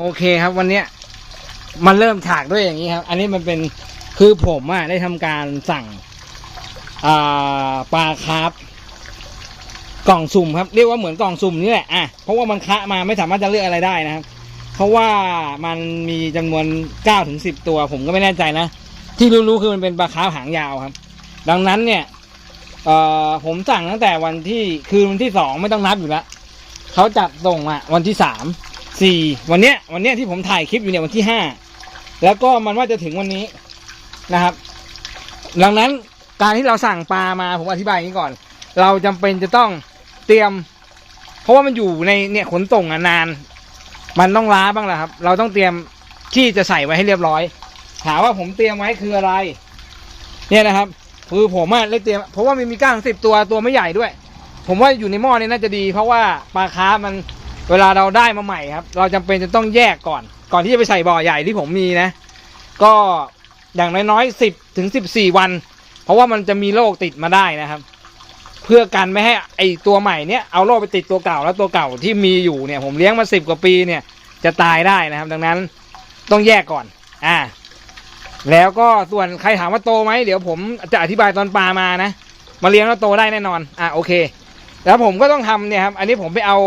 โอเคครับวันเนี้ยมันเริ่มฉากด้วยอย่างนี้ครับ อันนี้มันเป็นคือผมอะได้ทำการสั่งอ่าปลาคาร์ฟกล่องสุ่มครับ เรียกว่าเหมือนกล่องสุ่มนี่แหละอะเพราะว่ามันคะมาไม่สามารถจะเลือกอะไรได้นะครับ เพราะว่ามันมีจำนวนเก้าถึงสิบตัว ผมก็ไม่แน่ใจนะ ที่รู้ๆคือมันเป็นปลาคาร์ฟหางยาวครับ ดังนั้นเนี่ยเอ่อผมสั่งตั้งแต่วันที่คืนวันที่สองไม่ต้องนับอยู่แล้วเขาจัดส่งอะวันที่สาม สี่วันเนี้ยวันเนี้ยที่ผมถ่ายคลิปอยู่เนี่ยวันที่ห้าแล้วก็มันว่าจะถึงวันนี้นะครับ ดังนั้นการที่เราสั่งปลามาผมอธิบายอย่างนี้ก่อน เราจำเป็นจะต้องเตรียม เพราะว่ามันอยู่ในเนี่ยขนส่งอะนาน มันต้องล้าบ้างแหละครับ เราต้องเตรียมที่จะใส่ไว้ให้เรียบร้อย ถามว่าผมเตรียมไว้คืออะไร เนี่ยนะครับ คือผมอะได้เตรียม เพราะว่ามันมีก้างสิบตัวตัวไม่ใหญ่ด้วย ผมว่าอยู่ในหม้อนี่น่าจะดี เพราะว่าปลาค้ามัน เวลาเราได้มาใหม่ครับ เราจำเป็นจะต้องแยกก่อน ก่อนที่จะไปใส่บ่อใหญ่ที่ผมมีนะ ก็อย่างน้อยๆสิบถึงสิบสี่วัน เพราะว่ามันจะมีโรคติดมาได้นะครับ เพื่อกันไม่ให้ไอตัวใหม่เนี้ยเอาโรคไปติดตัวเก่าแล้วตัวเก่าที่มีอยู่เนี่ย ผมเลี้ยงมาสิบกว่าปีเนี่ย จะตายได้นะครับ ดังนั้นต้องแยกก่อน อ่า แล้วก็ส่วนใครถามว่าโตไหมเดี๋ยวผมจะอธิบายตอนปลามานะมาเลี้ยงแล้วโตได้แน่นอน อ่าโอเค แล้วผมก็ต้องทำเนี่ยครับ อันนี้ผมไปเอา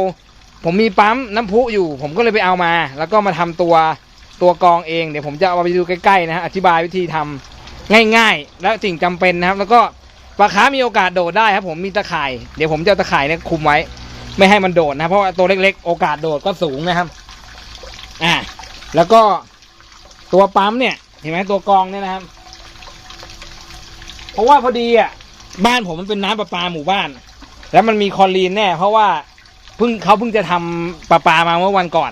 ผมมีปั๊มน้ำพุอยู่ ผมก็เลยไปเอามา แล้วก็มาทำตัวตัวกองเองเดี๋ยวผมจะเอาไปดูใกล้ๆนะฮะอธิบายวิธีทำง่าย ๆ และสิ่งจำเป็นนะครับ แล้วก็ปลาค้ามีโอกาสโดดได้ครับ ผมมีตะข่ายเดี๋ยวผมจะเอาตะข่ายเนี่ยคุมไว้ ไม่ให้มันโดดนะเพราะว่าตัวเล็ก ๆ โอกาสโดดก็สูงนะครับอ่าแล้วก็ตัวปั๊มเนี่ย เห็นไหมตัวกองเนี่ยนะครับ เพราะว่าพอดีอะบ้านผมมันเป็นน้ำประปาหมู่บ้าน แล้วมันมีคลอรีนแน่ เพราะว่า เพิ่งเขาเพิ่งจะทำประปามาเมื่อวันก่อน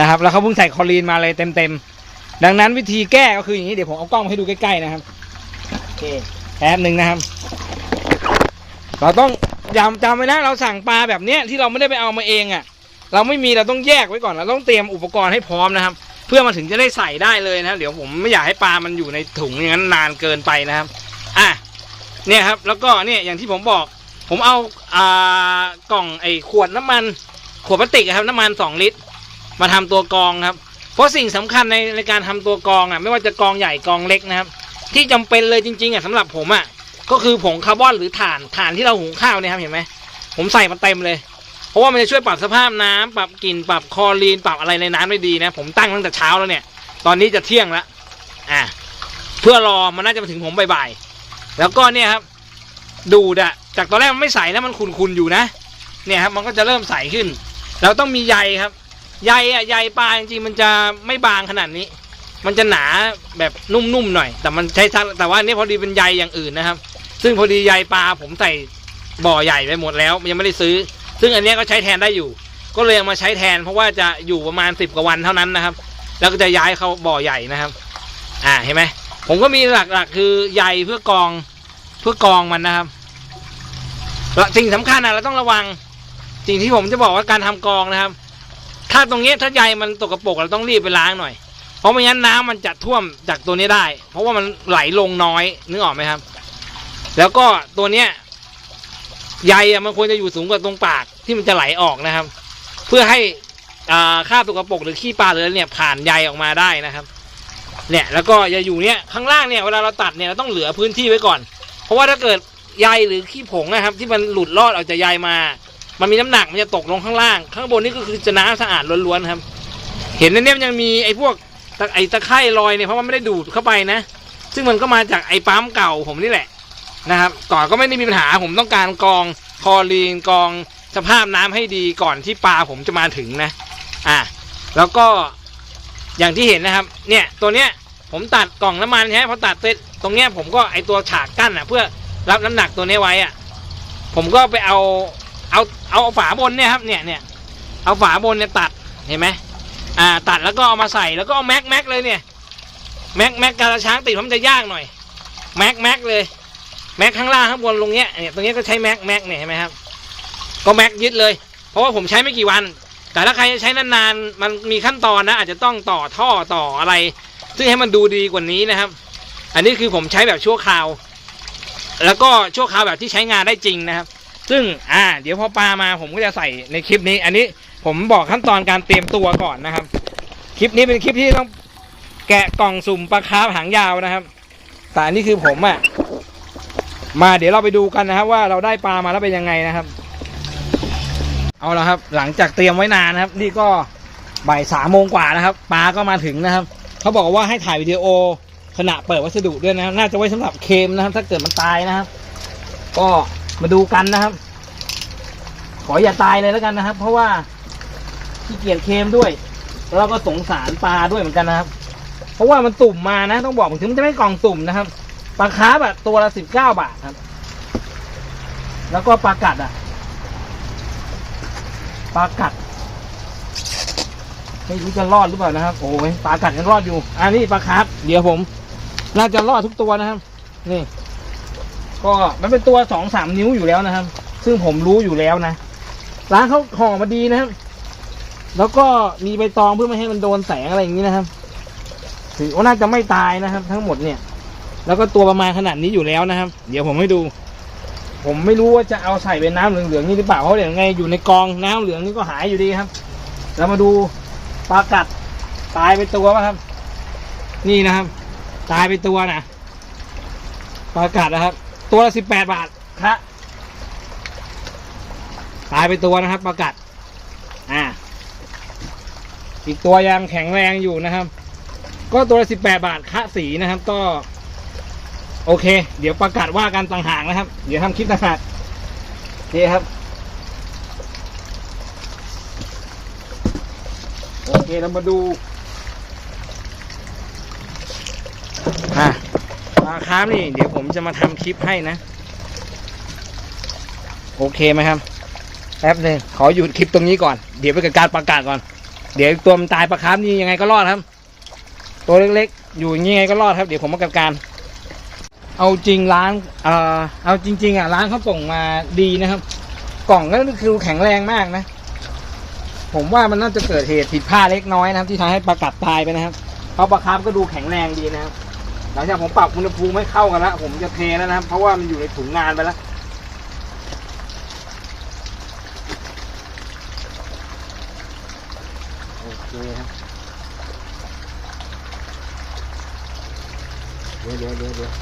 นะครับ แล้วเขาเพิ่งใส่คลอรีนมาเลยเต็มๆดังนั้นวิธีแก้ก็คืออย่างนี้เดี๋ยวผมเอากล้องมาให้ดูใกล้ๆนะครับโอเคแป๊บหนึ่งนะครับ เราต้องจำจำไว้นะเราสั่งปลาแบบเนี้ยที่เราไม่ได้ไปเอามาเองอะ่ะ เราไม่มีเราต้องแยกไว้ก่อนเราต้องเตรียมอุปกรณ์ให้พร้อมนะครับ เพื่อมาถึงจะได้ใส่ได้เลยนะครับเดี๋ยวผมไม่อยากให้ปลามันอยู่ในถุงอย่างนั้นนานเกินไปนะครับ อะเนี่ยครับ แล้วก็เนี่ยอย่างที่ผมบอก ผมเอาอ่ากล่องไอ้ขวดน้ำมัน ขวดพลาสติกอะครับน้ำมันสองลิตร มาทำตัวกรองครับ เพราะสิ่งสำคัญในในการทำตัวกรองอะไม่ว่าจะกรองใหญ่กรองเล็กนะครับ ที่จำเป็นเลยจริงๆอะสำหรับผมอะก็คือผงคาร์บอนหรือถ่านถ่านที่เราหุงข้าวเนี่ยครับเห็นไหมผมใส่มาเต็มเลย เพราะว่ามันจะช่วยปรับสภาพน้ำปรับกลิ่นปรับคลอรีนปรับอะไรในน้ำได้ดีนะ ผมตั้งตั้งแต่เช้าแล้วเนี่ย ตอนนี้จะเที่ยงแล้วอ่าเพื่อรอมันน่าจะมาถึงผมบ่ายๆแล้วก็เนี่ยครับ ดูดอะ จากตอนแรกมันไม่ใสนะมันขุ่นๆอยู่นะ เนี่ยครับมันก็จะเริ่มใสขึ้น เราต้องมีใยครับ ใยอะใยปลาจริงๆมันจะไม่บางขนาดนี้ มันจะหนาแบบนุ่มๆหน่อย แต่มันใช้แต่ว่าอันนี่พอดีเป็นใยอย่างอื่นนะครับ ซึ่งพอดีใยปลาผมใส่บ่อใหญ่ไปหมดแล้วยังไม่ได้ซื้อ ซึ่งอันนี้ก็ใช้แทนได้อยู่ ก็เลยเอามาใช้แทน เพราะว่าจะอยู่ประมาณสิบกว่าวันเท่านั้นนะครับ แล้วก็จะย้ายเข้าบ่อใหญ่นะครับ อ่าเห็นไหมผมก็มีหลักๆคือใยเพื่อกองเพื่อกองมันนะครับ สิ่งสำคัญนะเราต้องระวัง สิ่งที่ผมจะบอกว่าการทำกองนะครับ ถ้าตรงนี้ถ้าใยมันตกกระปรกเราต้องรีบไปล้างหน่อย เพราะไม่งั้นน้ำมันจะท่วมจากตัวนี้ได้ เพราะว่ามันไหลลงน้อยนึกออกไหมครับ แล้วก็ตัวเนี้ยใยมันควรจะอยู่สูงกว่าตรงปากที่มันจะไหลออกนะครับ เพื่อให้อ่าค่าตกกระปรกหรือขี้ปลาหรืออะไรเนี่ยผ่านใยออกมาได้นะครับ เนี่ยแล้วก็อย่าอยู่เนี่ยข้างล่างเนี่ยเวลาเราตัดเนี่ยเราต้องเหลือพื้นที่ไว้ก่อน เพราะว่าถ้าเกิด ใยหรือขี้ผงนะครับ ที่มันหลุดรอดออกจากใยมา มันมีน้ำหนักมันจะตกลงข้างล่าง ข้างบนนี่ก็คือจะน้ำสะอาดล้วนๆครับ เห็นในเนี้ยมันยังมีไอ้พวกตะไอ้ตะไคร่ลอยเนี่ยเพราะว่าไม่ได้ดูดเข้าไปนะ ซึ่งมันก็มาจากไอ้ปั๊มเก่าผมนี่แหละนะครับ ก่อนก็ไม่ได้มีปัญหาผมต้องการกองคอรีนกองสภาพน้ำให้ดีก่อนที่ปลาผมจะมาถึงนะ อะแล้วก็อย่างที่เห็นนะครับ เนี่ยตัวเนี้ยผมตัดกล่องน้ำมันใช่ไหมพอตัดเสร็จตรงเนี้ยผมก็ไอตัวฉากกั้นอะ เพื่อ รับน้ำหนักตัวนี้ไว้อะ ผมก็ไปเอาเอาเอาฝาบนเนี่ยครับเนี่ยเนี่ยเอาฝาบนเนี่ยตัดเห็นไหมอ่า ตัดแล้วก็เอามาใส่แล้วก็เอาแม็กแม็กเลยเนี่ยแม็กแม็กกระช้างติดมันจะยากหน่อยแม็กแม็กเลยแม็กข้างล่างข้างบนตรงเนี้ยเนี่ยตรงเนี้ยก็ใช้แม็กแม็กเนี่ยเห็นไหมครับ ก็แม็กยึดเลย เพราะว่าผมใช้ไม่กี่วัน แต่ถ้าใครจะใช้นานๆมันมีขั้นตอนนะ อาจจะต้องต่อท่อต่ออะไร ซึ่งให้มันดูดีกว่านี้นะครับ อันนี้คือผมใช้แบบชั่วคราว แล้วก็ชั่วคราวแบบที่ใช้งานได้จริงนะครับ ซึ่งอ่า เดี๋ยวพอปลามาผมก็จะใส่ในคลิปนี้ อันนี้ผมบอกขั้นตอนการเตรียมตัวก่อนนะครับ คลิปนี้เป็นคลิปที่ต้องแกะกล่องสุ่มปลาคาร์ฟหางยาวนะครับ แต่อันนี้คือผมอะมาเดี๋ยวเราไปดูกันนะครับ ว่าเราได้ปลามาแล้วเป็นยังไงนะครับ เอาละครับ หลังจากเตรียมไว้นานนะครับ นี่ก็บ่ายสามโมงกว่านะครับปลาก็มาถึงนะครับ เขาบอกว่าให้ถ่ายวิดีโอ ขณะเปิดวัสดุด้วยนะครับ น่าจะไว้สำหรับเคมนะครับ ถ้าเกิดมันตายนะครับ ก็มาดูกันนะครับ ขออย่าตายเลยแล้วกันนะครับ เพราะว่าขี้เกียจเคมด้วย แล้วเราก็สงสารปลาด้วยเหมือนกันนะครับ เพราะว่ามันตุ่มมานะ ต้องบอกถึงจะไม่กล่องตุ่มนะครับปลาคาร์ฟอะตัวละสิบเก้าบาทครับ แล้วก็ปลากัดอะปลากัดไม่รู้จะรอดหรือเปล่านะครับ โอ้ยปลากัดยังรอดอยู่ อันนี้ปลาคาร์ฟเดี๋ยวผม น่าจะรอดทุกตัวนะครับ นี่ ก็มันเป็นตัวสองสามนิ้วอยู่แล้วนะครับ ซึ่งผมรู้อยู่แล้วนะร้านเขาห่อมาดีนะครับ แล้วก็มีใบตองเพื่อไม่ให้มันโดนแสงอะไรอย่างนี้นะครับถือว่าน่าจะไม่ตายนะครับ ทั้งหมดเนี่ย แล้วก็ตัวประมาณขนาดนี้อยู่แล้วนะครับ เดี๋ยวผมให้ดู ผมไม่รู้ว่าจะเอาใส่เป็นน้ำเหลืองๆนี่หรือเปล่าเพราะเดี๋ยวไงอยู่ในกองน้ำเหลืองนี่ก็หายอยู่ดีครับเรามาดูปลากัดตายไปตัวป่ะครับ นี่นะครับ ตายไปตัวนะปลากัดนะครับ ตัวละสิบแปดบาทครับตายไปตัวนะครับปลากัด อ่า อีกตัวยังแข็งแรงอยู่นะครับ ก็ตัวละสิบแปดบาทคะสีนะครับ ก็ โอเค เดี๋ยวประกาศว่ากันต่างหากนะครับ เดี๋ยวทำคลิปต่างหากโอเคครับโอเคเรามาดูอะปลา คาร์ฟนี่เดี๋ยวผมจะมาทำคลิปให้นะ โอเคไหมครับแป๊บหนึงขอหยุดคลิปตรงนี้ก่อน เดี๋ยวไปกับการประกาศก่อน เดี๋ยวตัวมันตายปลาคาร์ฟนี่ยังไงก็รอดครับ ตัวเล็กๆ อยู่อย่างนี้ยังไงก็รอดครับ เดี๋ยวผมมากับการ เอาจริงร้านเอ่อเอาจริง ๆ อะร้านเขาส่งมาดีนะครับ กล่องก็คือแข็งแรงมากนะ ผมว่ามันน่าจะเกิดเหตุผิดพลาดเล็กน้อยนะครับ ที่ทำให้ปลากัดตายไปนะครับเพราะปลาคาร์ฟก็ดูแข็งแรงดีนะครับ ลังจากผมปรับอุณหภูมิไม่เข้ากันแล้วผมจะเทแล้วนะครับ เพราะว่ามันอยู่ในถุงงานไปแล้วโอเคครับเดี๋ยวเดี๋ยวเดี๋ยวเดี๋ยว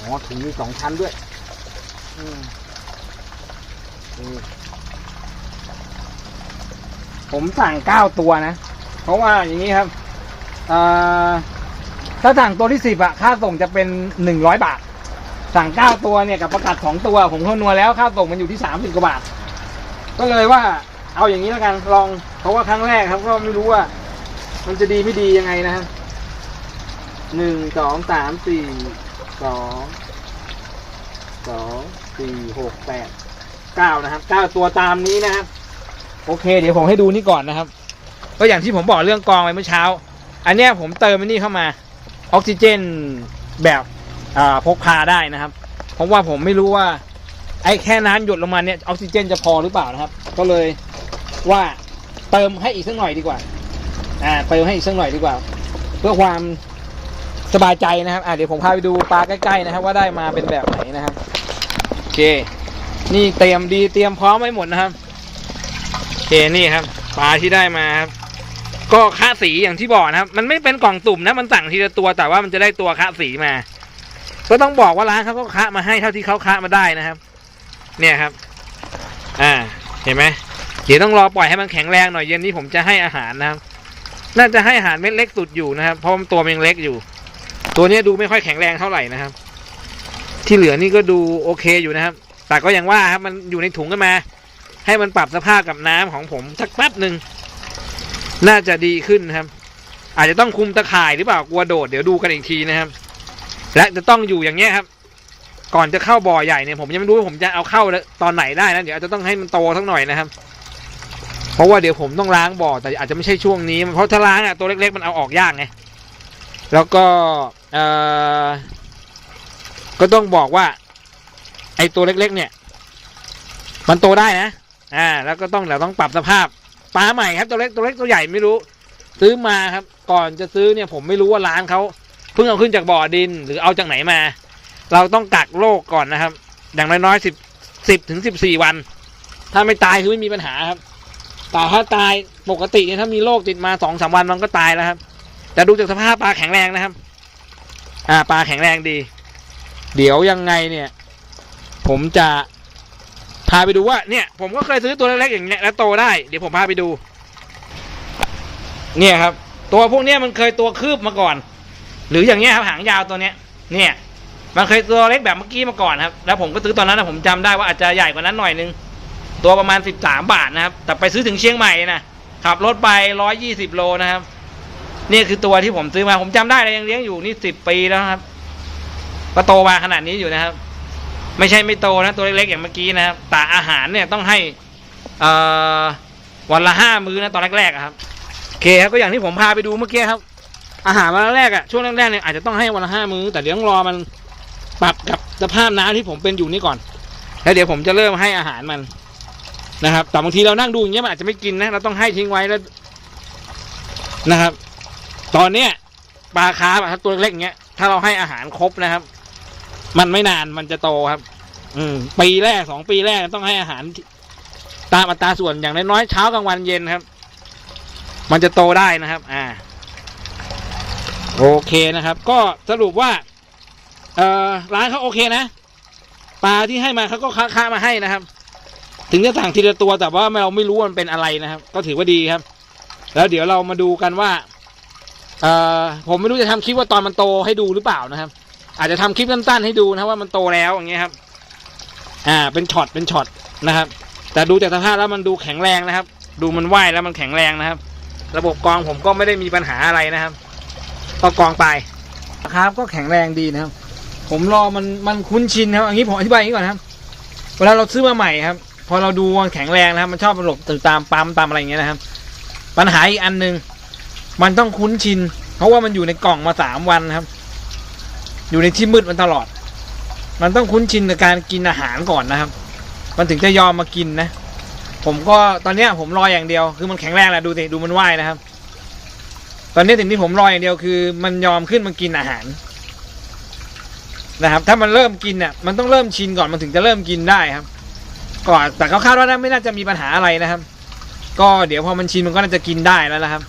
อ๋อถุงมีสองชั้นด้วย อืมผมสั่งเก้าตัวนะ เพราะว่าอย่างนี้ครับถ้าสั่งตัวที่สิบอะค่าส่งจะเป็นหนึ่งร้อยบาท สั่งเก้าตัวเนี่ยกับประกาศสองตัวผมคำนวณแล้วค่าส่งมันอยู่ที่สามสิบกว่าบาท ก็เลยว่าเอาอย่างนี้แล้วกันลองเพราะว่าครั้งแรกครับก็ไม่รู้ว่า มันจะดีไม่ดียังไงนะครับหนึ่งสองสามสี่สองสองสี่หกแปดเก้านะครับเก้าตัวตามนี้นะครับ โอเค เดี๋ยวผมให้ดูนี่ก่อนนะครับ ก็อย่างที่ผมบอกเรื่องกองไปเมื่อเช้า อันเนี้ยผมเติมนี่เข้ามาออกซิเจนแบบพกพาได้นะครับ เพราะว่าผมไม่รู้ว่าไอ้แค่น้ำหยดลงมาเนี่ยออกซิเจนจะพอหรือเปล่านะครับ ก็เลยว่าเติมให้อีกสักหน่อยดีกว่า อ่าเติมให้อีกสักหน่อยดีกว่า เพื่อความสบายใจนะครับ อ่าเดี๋ยวผมพาไปดูปลาใกล้ๆนะครับ ว่าได้มาเป็นแบบไหนนะครับโอเค นี่เตรียมดีเตรียมพร้อมไว้หมดนะครับโอเคนี่ครับปลาที่ได้มาครับ ก็ค่าสีอย่างที่บอกนะครับ มันไม่เป็นกล่องตุ่มนะมันสั่งทีละตัวแต่ว่ามันจะได้ตัวค่าสีมา ก็ต้องบอกว่าร้านเขาก็คะมาให้เท่าที่เขาคะมาได้นะครับ เนี่ยครับ อ่า เห็นไหมเดี๋ยวต้องรอปล่อยให้มันแข็งแรงหน่อยเย็นนี้ผมจะให้อาหารนะครับ น่าจะให้อาหารเม็ดเล็กสุดอยู่นะครับเพราะมันตัวมันยังเล็กอยู่ ตัวนี้ดูไม่ค่อยแข็งแรงเท่าไหร่นะครับ ที่เหลือนี่ก็ดูโอเคอยู่นะครับ แต่ก็อย่างว่าครับมันอยู่ในถุงกันมา ให้มันปรับสภาพกับน้ำของผมสักแป๊บหนึ่ง น่าจะดีขึ้นครับ อาจจะต้องคุมตะข่ายหรือเปล่ากลัวโดดเดี๋ยวดูกันอีกทีนะครับ และจะต้องอยู่อย่างเงี้ยครับ ก่อนจะเข้าบ่อใหญ่เนี่ยผมยังไม่รู้ว่าผมจะเอาเข้าตอนไหนได้นะเดี๋ยวอาจจะต้องให้มันโตสักหน่อยนะครับ เพราะว่าเดี๋ยวผมต้องล้างบ่อแต่อาจจะไม่ใช่ช่วงนี้ เพราะถ้าล้างอะตัวเล็ก ๆ มันเอาออกยากไงแล้วก็เออก็ต้องบอกว่า ไอ้ตัวเล็ก ๆ เนี่ย มันโตได้นะอ่า แล้วก็ต้องเราต้องปรับสภาพ ปลาใหม่ครับตัวเล็กตัวเล็กตัวใหญ่ไม่รู้ ซื้อมาครับ ก่อนจะซื้อเนี่ยผมไม่รู้ว่าร้านเขาเพิ่งเอาขึ้นจากบ่อดินหรือเอาจากไหนมา เราต้องกักโรคก่อนนะครับ อย่างน้อยๆสิบสิบถึงสิบสี่วัน ถ้าไม่ตายคือไม่มีปัญหาครับแต่ถ้าตายปกติเนี่ยถ้ามีโรคติดมาสองสามวันมันก็ตายแล้วครับ แต่ดูจากสภาพปลาแข็งแรงนะครับ อ่าปลาแข็งแรงดี เดี๋ยวยังไงเนี่ย ผมจะ พาไปดูว่าเนี่ย ผมก็เคยซื้อตัวเล็กๆอย่างเงี้ยแล้วโตได้เดี๋ยวผมพาไปดู เนี่ยครับ ตัวพวกเนี้ยมันเคยตัวคืบมาก่อน หรืออย่างเงี้ยครับหางยาวตัวเนี้ย เนี่ย มันเคยตัวเล็กแบบเมื่อกี้มาก่อนครับ แล้วผมก็ซื้อตอนนั้นนะผมจำได้ว่าอาจจะใหญ่กว่านั้นหน่อยนึงตัวประมาณสิบสามบาทนะครับ แต่ไปซื้อถึงเชียงใหม่นะขับรถไปร้อยยี่สิบโลนะครับนี่คือตัวที่ผมซื้อมาผมจำได้เลยยังเลี้ยงอยู่นี่สิบปีแล้วครับก็โตมาขนาดนี้อยู่นะครับ ไม่ใช่ไม่โตนะตัวเล็กๆอย่างเมื่อกี้นะครับแต่อาหารเนี่ยต้องให้วันละห้ามื้อนะตอนแรกๆครับโอเคครับก็อย่างที่ผมพาไปดูเมื่อกี้ครับ อาหารวันแรกอะช่วงแรกๆเนี่ยอาจจะต้องให้วันละห้ามื้อแต่เดี๋ยวต้องรอมันปรับกับสภาพน้ำที่ผมเป็นอยู่นี่ก่อน แล้วเดี๋ยวผมจะเริ่มให้อาหารมันนะครับแต่บางทีเรานั่งดูอย่างเงี้ยมันอาจจะไม่กินนะเราต้องให้ทิ้งไว้แล้วนะครับ ตอนเนี้ยปลาคาร์ฟอะครับตัวเล็กๆอย่างเงี้ยถ้าเราให้อาหารครบนะครับ มันไม่นานมันจะโตครับ อืม ปีแรกสองปีแรกต้องให้อาหาร ตามอัตราส่วนอย่างน้อยๆเช้ากลางวันเย็นครับ มันจะโตได้นะครับ อ่า โอเคนะครับ ก็สรุปว่า เอ่อร้านเขาโอเคนะปลาที่ให้มาเขาก็ค้ามาให้นะครับ ถึงจะสั่งทีละตัวแต่ว่าเราไม่รู้มันเป็นอะไรนะครับ ก็ถือว่าดีครับ แล้วเดี๋ยวเรามาดูกันว่า เอ่อผมไม่รู้จะทำคลิปว่าตอนมันโตให้ดูหรือเปล่านะครับ อาจจะทำคลิปสั้นๆให้ดูนะว่ามันโตแล้วอย่างเงี้ยครับ อ่า เป็นช็อตเป็นช็อตนะครับ แต่ดูจากสภาพแล้วมันดูแข็งแรงนะครับ ดูมันว่ายแล้วมันแข็งแรงนะครับ ระบบกองผมก็ไม่ได้มีปัญหาอะไรนะครับก็กองไปครับ ก็แข็งแรงดีนะครับ ผมรอมันมันคุ้นชินครับอันนี้ผมอธิบายอย่างนี้ก่อนครับ เวลาเราซื้อมาใหม่ครับ พอเราดูมันแข็งแรงนะครับ มันชอบหลบตามปั๊มตามอะไรอย่างเงี้ยนะครับ ปัญหาอีกอันหนึ่งมันต้องคุ้นชิน เพราะว่ามันอยู่ในกล่องมาสามวันครับ อยู่ในที่มืดมันตลอด มันต้องคุ้นชินกับการกินอาหารก่อนนะครับ มันถึงจะยอมมากินนะ ผมก็ตอนเนี้ยผมรออย่างเดียว คือมันแข็งแรงแหละดูสิดูมันว่ายนะครับ ตอนนี้สิ่งที่ผมรออย่างเดียวคือ มันยอมขึ้นมากินอาหาร นะครับ ถ้ามันเริ่มกินเนี่ยมันต้องเริ่มชินก่อนมันถึงจะเริ่มกินได้ครับ ก่อนแต่เขาคาดว่าไม่น่าจะมีปัญหาอะไรนะครับ ก็เดี๋ยวพอมันชินมันก็น่าจะกินได้แล้วนะครับ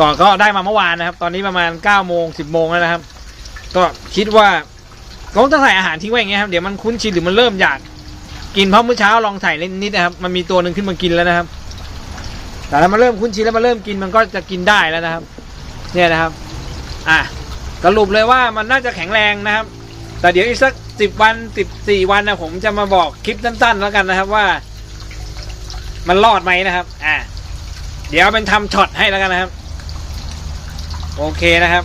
ก่อนก็ได้มาเมื่อวานนะครับ ตอนนี้ประมาณ9ก้าโมงสิบโมงแล้วนะครับ ก็คิดว่าก็ต้องใส่อาหารทิ้งไว้อย่างเงี้ยครับเดี๋ยวมันคุ้นชินหรือมันเริ่มอยากกินเพราะเมื่อเช้าลองใส่เล่นนิดนะครับ มันมีตัวหนึ่งขึ้นมากินแล้วนะครับ แต่ถ้ามันเริ่มคุ้นชินแล้วมันเริ่มกินมันก็จะกินได้แล้วนะครับ เนี่ยนะครับ อะสรุปเลยว่ามันน่าจะแข็งแรงนะครับ แต่เดี๋ยวอีกสักสิบวันสิบสี่วันนะผมจะมาบอกคลิปสั้นๆแล้วกันนะครับว่า มันรอดไหมนะครับ อะเดี๋ยวเป็นทำช็อตให้แล้วกันนะครับ โอเคนะครับ